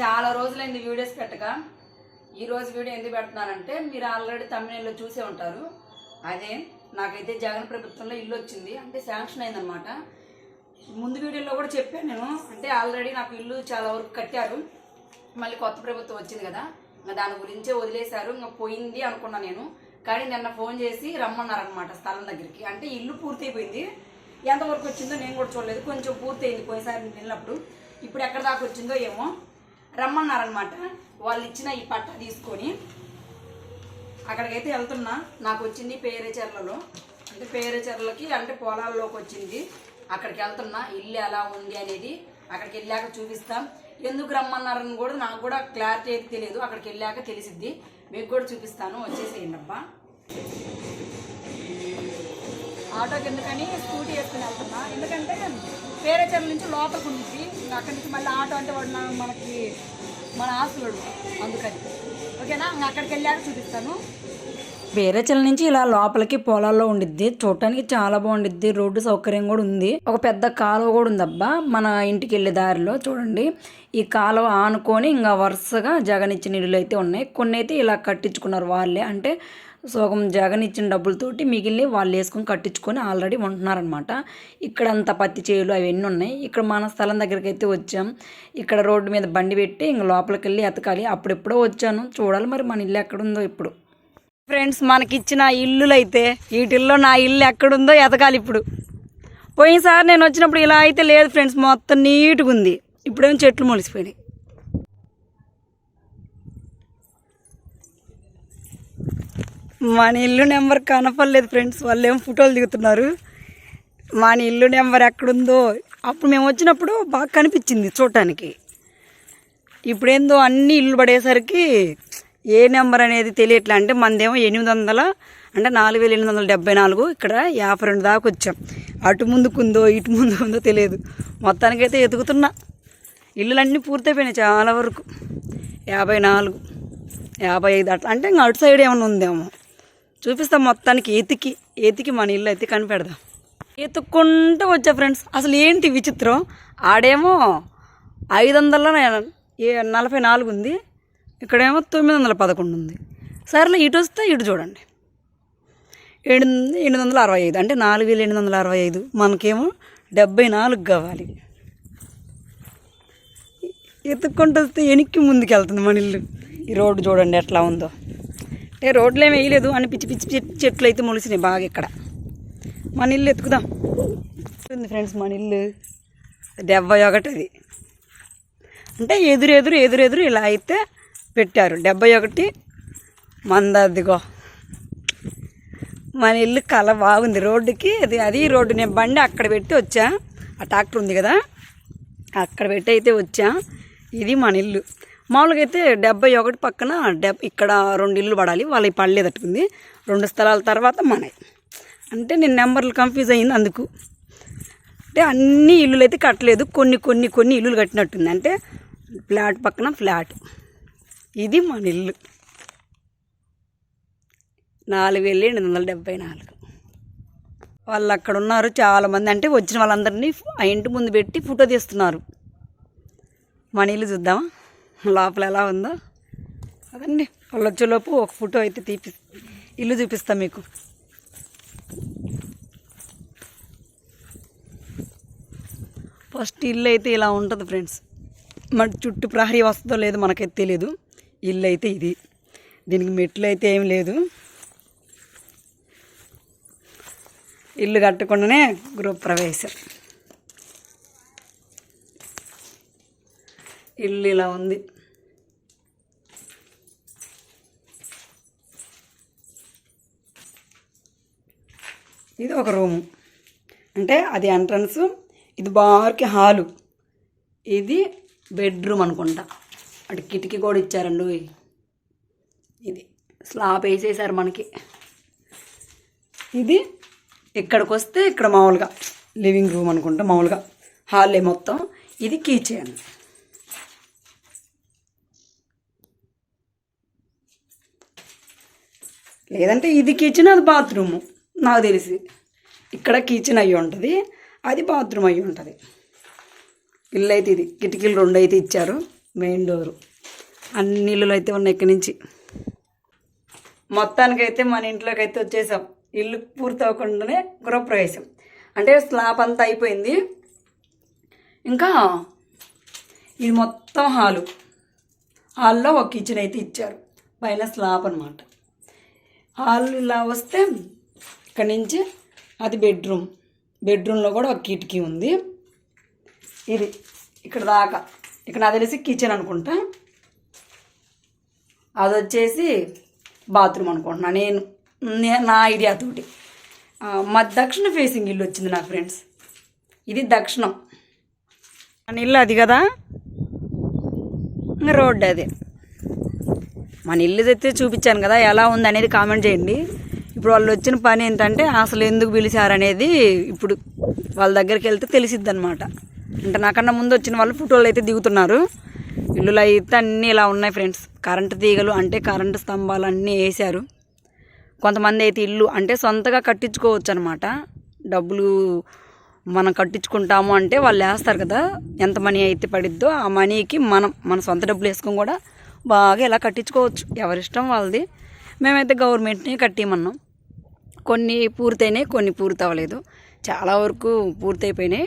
చాలా రోజులైంది వీడియోస్ పెట్టక. ఈరోజు వీడియో ఎందుకు పెడుతున్నానంటే మీరు ఆల్రెడీ తమిళనాడులో చూసే ఉంటారు. అదే నాకైతే జగన్ ప్రభుత్వంలో ఇల్లు వచ్చింది. అంటే శాంక్షన్ అయిందనమాట ముందు వీడియోలో కూడా చెప్పాను నేను. అంటే ఆల్రెడీ నాకు ఇల్లు చాలా వరకు కట్టారు. మళ్ళీ కొత్త ప్రభుత్వం వచ్చింది కదా. ఇంకా దాని గురించే వదిలేశారు. ఇంకా పోయింది అనుకున్నా నేను. కానీ నిన్న ఫోన్ చేసి రమ్మన్నారనమాట స్థలం దగ్గరికి. అంటే ఇల్లు పూర్తయిపోయింది. ఎంతవరకు వచ్చిందో నేను కూడా చూడలేదు. కొంచెం పూర్తయింది పోయినసారి నేను వెళ్ళినప్పుడు. ఇప్పుడు ఎక్కడ దాకా వచ్చిందో ఏమో. రమ్మన్నారనమాట వాళ్ళు ఇచ్చిన ఈ పట్టా తీసుకొని అక్కడికైతే వెళ్తున్నా. నాకు వచ్చింది పేరేచర్లలో. అంటే పేరేచర్లకి అంటే పొలాల్లోకి వచ్చింది. అక్కడికి వెళ్తున్నా. ఇల్లు ఎలా ఉంది అనేది అక్కడికి వెళ్ళాక చూపిస్తాం. ఎందుకు రమ్మన్నారని కూడా నాకు కూడా క్లారిటీ అయితే తెలియదు. అక్కడికి వెళ్ళాక తెలిసిద్ది. మీకు కూడా చూపిస్తాను. వచ్చేసేయండి అబ్బా. ఆటోకి ఎందుకని స్కూటీ వేసుకుని వెళ్తున్నా. ఎందుకంటే పేరేచర్ల నుంచి లోపలికి ఉండిద్ది. అక్కడి నుంచి మళ్ళీ ఆటో అంటే వాడు మనకి మన ఆశలుడు అందుకని. ఓకేనా? అక్కడికి వెళ్ళాక చూపిస్తాను. వేరేచల నుంచి ఇలా లోపలికి పొలాల్లో ఉండిద్ది. చూడటానికి చాలా బాగుండిద్ది. రోడ్డు సౌకర్యం కూడా ఉంది. ఒక పెద్ద కాలువ కూడా ఉందబ్బా. మన ఇంటికి వెళ్ళే దారిలో చూడండి. ఈ కాలువ ఆనుకొని ఇంకా వరుసగా జగన్ నీళ్ళు అయితే ఉన్నాయి. కొన్ని అయితే ఇలా కట్టించుకున్నారు వాళ్ళే. అంటే సగం జగన్ ఇచ్చిన డబ్బులతోటి మిగిలిన వాళ్ళు వేసుకొని కట్టించుకొని ఆల్రెడీ ఉంటున్నారనమాట ఇక్కడ అంత పత్తి చేలు అవన్నీ ఉన్నాయి. ఇక్కడ మన స్థలం దగ్గరికి అయితే వచ్చాం. ఇక్కడ రోడ్డు మీద బండి పెట్టి ఇంక లోపలికి వెళ్ళి ఎతకాలి. అప్పుడెప్పుడో వచ్చాను. చూడాలి మరి మన ఇల్లు ఎక్కడుందో ఇప్పుడు. ఫ్రెండ్స్ మనకిచ్చిన ఇల్లులు అయితే వీటిల్లో నా ఇల్లు ఎక్కడుందో ఎతకాలి ఇప్పుడు. పోయినసారి నేను వచ్చినప్పుడు ఇలా అయితే లేదు ఫ్రెండ్స్. మొత్తం నీట్గా ఉంది ఇప్పుడేమో చెట్లు మొలిసిపోయినాయి. మన ఇల్లు నెంబర్ కనపడలేదు ఫ్రెండ్స్. వాళ్ళు ఏమో ఫోటోలు దిగుతున్నారు. మన ఇల్లు నెంబర్ ఎక్కడుందో. అప్పుడు మేము వచ్చినప్పుడు బాగా కనిపించింది చూడటానికి. ఇప్పుడేందో అన్ని ఇల్లు పడేసరికి ఏ నెంబర్ అనేది తెలియట్లే. అంటే మనదేమో ఎనిమిది వందల అంటే నాలుగు వేల ఎనిమిది వందల డెబ్బై నాలుగు. ఇక్కడ యాభై రెండు దాకా వచ్చాం. అటు ముందుకుందో ఇటు ముందు ఉందో తెలియదు. మొత్తానికైతే ఎదుగుతున్నా. ఇల్లులన్నీ పూర్తయిపోయినాయి చాలా వరకు. యాభై నాలుగు యాభై ఐదు అట్లా. అంటే ఇంకా అటు సైడ్ ఏమైనా ఉందేమో. చూపిస్తాం మొత్తానికి ఎతికి ఎతికి మన ఇల్లు అయితే కనిపెడదాం. ఎత్తుక్కుంటూ వచ్చా ఫ్రెండ్స్. అసలు ఏంటి విచిత్రం? ఆడేమో ఐదు వందల నలభై నాలుగు ఉంది. ఇక్కడేమో తొమ్మిది వందల పదకొండు ఉంది. సరేలే ఇటు వస్తే ఇటు చూడండి. ఏడు ఎనిమిది వందల అరవై ఐదు. అంటే నాలుగు వేల ఎనిమిది వందల అరవై ఐదు. మనకేమో డెబ్బై నాలుగు కావాలి. ఎత్తుక్కుంటూ వస్తే వెనక్కి ముందుకు వెళ్తుంది మన ఇల్లు. ఈ రోడ్డు చూడండి ఎట్లా ఉందో. అంటే రోడ్లు ఏమి వేయలేదు అని పిచ్చి పిచ్చి చెట్లు అయితే మొలిసినాయి బాగా ఇక్కడ. మన ఇల్లు ఎత్తుకుదాం. ఉంది ఫ్రెండ్స్ మన ఇల్లు. డెబ్బై ఒకటి అది అంటే ఎదురెదురు ఎదురు ఎదురు ఇలా అయితే పెట్టారు. డెబ్బై ఒకటి మందదిగో మన ఇల్లు కల బాగుంది. రోడ్డుకి అది అది రోడ్డు. నేను బండి అక్కడ పెట్టి వచ్చా. ఆ ట్రాక్టర్ ఉంది కదా. అక్కడ పెట్టి అయితే వచ్చా. ఇది మన ఇల్లు. మామూలుగా అయితే డెబ్బై ఒకటి పక్కన డెబ్ ఇక్కడ రెండు ఇల్లు పడాలి. వాళ్ళకి పడలేదట్టుకుంది రెండు స్థలాల తర్వాత మనవి. అంటే నేను నెంబర్లు కన్ఫ్యూజ్ అయింది అందుకు. అంటే అన్ని ఇల్లులు అయితే కట్టలేదు. కొన్ని కొన్ని కొన్ని ఇల్లులు కట్టినట్టుంది. అంటే ఫ్లాట్ పక్కన ఫ్లాట్. ఇది మన ఇల్లు. నాలుగు వేల ఎనిమిది వందల డెబ్బై నాలుగు. వాళ్ళు అక్కడ ఉన్నారు. చాలామంది అంటే వచ్చిన వాళ్ళందరినీ ఆ ఇంటి ముందు పెట్టి ఫోటో తీస్తున్నారు. మన ఇల్లు చూద్దామా? లోపల ఎలా ఉందో అదండి. వాళ్ళు వచ్చేలోపు ఒక ఫోటో అయితే తీపి ఇల్లు చూపిస్తా మీకు. ఫస్ట్ ఇల్లు అయితే ఇలా ఉంటుంది ఫ్రెండ్స్. మన చుట్టూ ప్రహరీ వస్తుందో లేదో మనకైతే తెలియదు ఇల్లు అయితే ఇది. దీనికి మెట్లు అయితే ఏం లేదు. ఇల్లు కట్టకుండానే గృహ ఇల్లు ఇలా ఉంది. ఇది ఒక రూము. అంటే అది ఎంట్రన్స్ ఇది బార్కి హాలు. ఇది బెడ్రూమ్ అనుకుంటా. అటు కిటికీ కూడా ఇచ్చారండి ఇది స్లాబ్ వేసేసారు మనకి. ఇది ఇక్కడికి వస్తే ఇక్కడ మామూలుగా లివింగ్ రూమ్ అనుకుంటా మామూలుగా హాల్లే మొత్తం. ఇది కిచెన్. లేదంటే ఇది కిచెన్ అది బాత్రూము. నాకు తెలిసి. ఇక్కడ కిచెన్ అయ్యి ఉంటుంది అది బాత్రూమ్ అయ్యి ఉంటుంది. ఇల్లు అయితే ఇది కిటికీలు రెండు అయితే ఇచ్చారు మెయిన్ డోరు. అన్ని ఇల్లులు అయితే ఉన్నాయి ఇక్కడి నుంచి. మొత్తానికైతే మన ఇంట్లోకి అయితే వచ్చేసాం. ఇల్లు పూర్తి అవ్వకుండానే గృహప్రవేశం. అంటే స్లాబ్ అంతా అయిపోయింది. ఇంకా ఇది మొత్తం హాలు. హాల్లో ఒక కిచెన్ అయితే ఇచ్చారు. పైన స్లాబ్ అనమాట హాల్ ఇలా వస్తే ఇక్కడి నుంచి అది బెడ్రూమ్. బెడ్రూమ్లో కూడా ఒక కిటికీ ఉంది. ఇది ఇక్కడ దాకా. ఇక్కడ నాకు తెలిసి కిచెన్ అనుకుంటా. అది వచ్చేసి బాత్రూమ్ అనుకుంటున్నా నేను. నా ఐడియాతోటి మా దక్షిణ ఫేసింగ్ ఇల్లు వచ్చింది నా ఫ్రెండ్స్. ఇది దక్షిణం. మన ఇల్లు అది కదా? రోడ్డు అది. మన ఇల్లు అయితే చూపించాను కదా ఎలా ఉంది అనేది కామెంట్ చేయండి. ఇప్పుడు వాళ్ళు వచ్చిన పని ఏంటంటే అసలు ఎందుకు పిలిచారనేది ఇప్పుడు వాళ్ళ దగ్గరికి వెళ్తే తెలిసిద్ది అనమాట అంటే నాకన్నా ముందు వచ్చిన వాళ్ళు ఫోటోలు అయితే దిగుతున్నారు. ఇల్లులు అయితే అన్నీ ఇలా ఉన్నాయి ఫ్రెండ్స్ కరెంటు తీగలు అంటే కరెంటు స్తంభాలు అన్నీ వేశారు. కొంతమంది అయితే ఇల్లు అంటే సొంతగా కట్టించుకోవచ్చు అనమాట డబ్బులు మనం కట్టించుకుంటాము అంటే వాళ్ళు వేస్తారు కదా ఎంత మనీ అయితే పడిద్దో ఆ మనీకి మనం మన సొంత డబ్బులు వేసుకొని కూడా బాగా ఇలా కట్టించుకోవచ్చు? ఎవరిష్టం వాళ్ళది. మేమైతే గవర్నమెంట్ని కట్టిమన్నాం. కొన్ని పూర్తయినాయి కొన్ని పూర్తి అవ్వలేదు చాలా వరకు పూర్తయిపోయినాయి.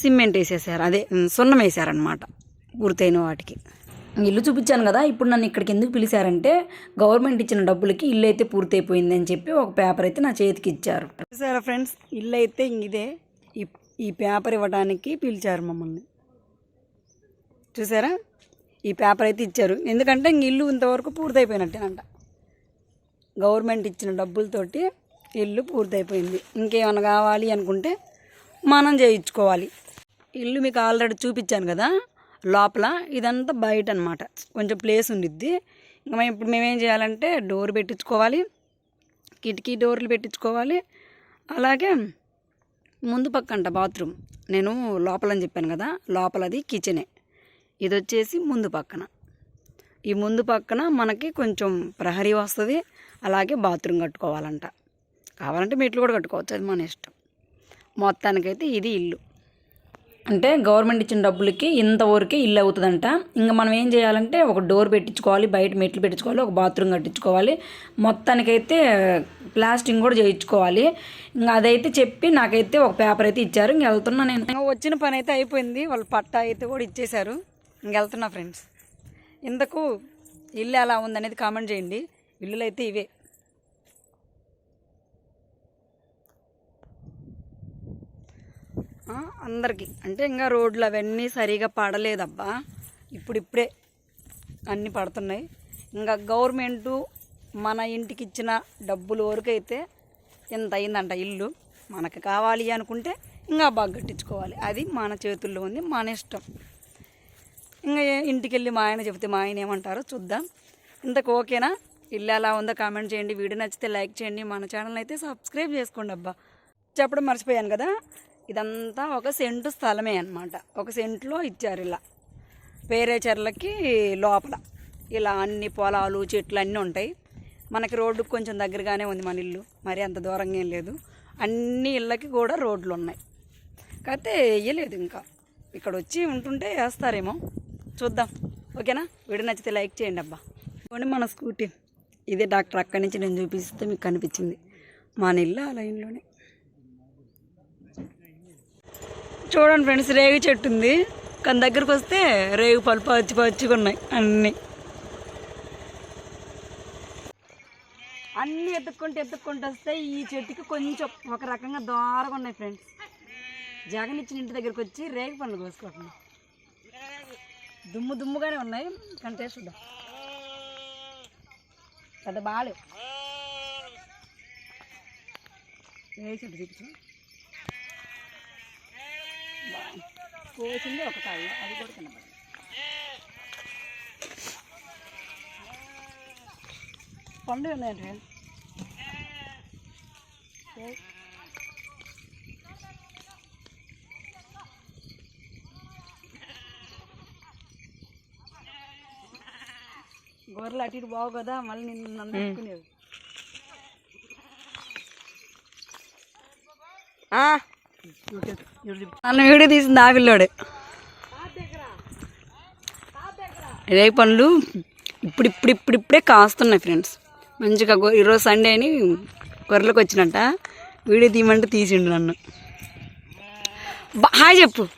సిమెంట్ వేసేసారు. అదే సున్నం వేసారనమాట పూర్తయిన వాటికి. ఇల్లు చూపించాను కదా ఇప్పుడు నన్ను ఇక్కడికి ఎందుకు పిలిచారంటే గవర్నమెంట్ ఇచ్చిన డబ్బులకి ఇల్లు అయితే పూర్తయిపోయింది అని చెప్పి ఒక పేపర్ అయితే నా చేతికి ఇచ్చారు. చూసారా ఫ్రెండ్స్ ఇల్లు అయితే ఇదే ఈ ఈ పేపర్ ఇవ్వడానికి పిలిచారు మమ్మల్ని. చూసారా? ఈ పేపర్ అయితే ఇచ్చారు. ఎందుకంటే ఇంక ఇల్లు ఇంతవరకు పూర్తయిపోయినట్టేనంట. గవర్నమెంట్ ఇచ్చిన డబ్బులతోటి ఇల్లు పూర్తయిపోయింది. ఇంకేమైనా కావాలి అనుకుంటే మనం చేయించుకోవాలి. ఇల్లు మీకు ఆల్రెడీ చూపించాను కదా లోపల ఇదంతా బయట అనమాట కొంచెం ప్లేస్ ఉండిద్ది. ఇంకా మేము ఇప్పుడు మేమేం చేయాలంటే డోర్ పెట్టించుకోవాలి. కిటికీ డోర్లు పెట్టించుకోవాలి. అలాగే ముందు పక్క అంట బాత్రూమ్ నేను లోపలని చెప్పాను కదా లోపలది కిచెనే ఇది వచ్చేసి ముందు పక్కన. ఈ ముందు పక్కన మనకి కొంచెం ప్రహరీ వస్తుంది అలాగే బాత్రూమ్ కట్టుకోవాలంట. కావాలంటే మెట్లు కూడా కట్టుకోవచ్చు అది మన ఇష్టం. మొత్తానికైతే ఇది ఇల్లు. అంటే గవర్నమెంట్ ఇచ్చిన డబ్బులకి ఇంతవరకే ఇల్లు అవుతుందంట. ఇంకా మనం ఏం చేయాలంటే ఒక డోర్ పెట్టించుకోవాలి బయట మెట్లు పెట్టించుకోవాలి ఒక బాత్రూమ్ కట్టించుకోవాలి. మొత్తానికైతే ప్లాస్టింగ్ కూడా చేయించుకోవాలి. ఇంకా అదైతే చెప్పి నాకైతే ఒక పేపర్ అయితే ఇచ్చారు. ఇంక వెళ్తున్నా నేను. వచ్చిన పని అయితే అయిపోయింది. వాళ్ళు పట్టా అయితే కూడా ఇచ్చేశారు. ఇంకెళ్తున్నా ఫ్రెండ్స్. ఇంతకు ఇల్లు ఎలా ఉందనేది కామెంట్ చేయండి. ఇల్లులు అయితే ఇవే అందరికీ. అంటే ఇంకా రోడ్లు అవన్నీ సరిగా పడలేదబ్బా. ఇప్పుడిప్పుడే అన్నీ పడుతున్నాయి. ఇంకా గవర్నమెంటు మన ఇంటికి ఇచ్చిన డబ్బులు వరకైతే ఇంత అయిందంట ఇల్లు? మనకు కావాలి అనుకుంటే ఇంకా బాగా కట్టించుకోవాలి. అది మన చేతుల్లో ఉంది మన ఇష్టం. ఇంకా ఇంటికి వెళ్ళి మా ఆయన చెప్తే మా ఆయన ఏమంటారో చూద్దాం. ఇంతకు ఓకేనా? ఇల్లు ఎలా ఉందో కామెంట్ చేయండి. వీడియో నచ్చితే లైక్ చేయండి. మన ఛానల్ అయితే సబ్స్క్రైబ్ చేసుకోండి అబ్బా. చెప్పడం మర్చిపోయాను కదా? ఇదంతా ఒక సెంటు స్థలమే అన్నమాట. ఒక సెంట్లో ఇచ్చారు ఇలా. వేరే చెర్లకి లోపల. ఇలా అన్ని పొలాలు చెట్లు అన్నీ ఉంటాయి. మనకి రోడ్డుకు కొంచెం దగ్గరగానే ఉంది మన ఇల్లు. మరి అంత దూరంగా ఏం లేదు. అన్ని ఇళ్ళకి కూడా రోడ్లు ఉన్నాయి కాకపోతే వేయలేదు ఇంకా. ఇక్కడ వచ్చి ఉంటుంటే వేస్తారేమో. చూద్దాం. ఓకేనా? వీడియో నచ్చితే లైక్ చేయండి అబ్బా. ఇవ్వండి మన స్కూటీ. ఇదే డాక్టర్ అక్కడి నుంచి నేను చూపిస్తే మీకు కనిపించింది. మా ఇల్లు ఆ లైన్లోనే. చూడండి ఫ్రెండ్స్ రేగు చెట్టు ఉంది. కానీ దగ్గరకు వస్తే రేగు పలుపు పచ్చి పచ్చిగా ఉన్నాయి. అన్నీ. అన్నీ ఎత్తుక్కుంటూ ఎత్తుక్కుంటూ వస్తే ఈ చెట్టుకి కొంచెం ఒక రకంగా దారగా ఉన్నాయి ఫ్రెండ్స్. జగన్ ఇచ్చిన ఇంటి దగ్గరికి వచ్చి రేగు పండ్లు కోసుకుంటున్నాం దుమ్ము దుమ్ముగానే ఉన్నాయి కానీ టేస్ట్ చూద్దాం పెద్ద బాగాలేవు ఏ చెట్టు చూపించు కోసింది ఒక కాయ అది కూడా కనపడదు పండు ఉన్నాయండి గొర్రెలు అటు ఇటు బాగు కదా మళ్ళీ నిన్ను నన్ను పెట్టుకునేవి నన్ను వీడియో తీసింది ఆ పిల్లోడే. రేగి పండ్లు ఇప్పుడు ఇప్పుడు ఇప్పుడు ఇప్పుడే కాస్తున్నాయి ఫ్రెండ్స్. మంచిగా ఈరోజు సండే అని గొర్రెలకు వచ్చినట్ట. వీడియో తీయమంటే తీసిండు నన్ను. బా- హాయ్ చెప్పు.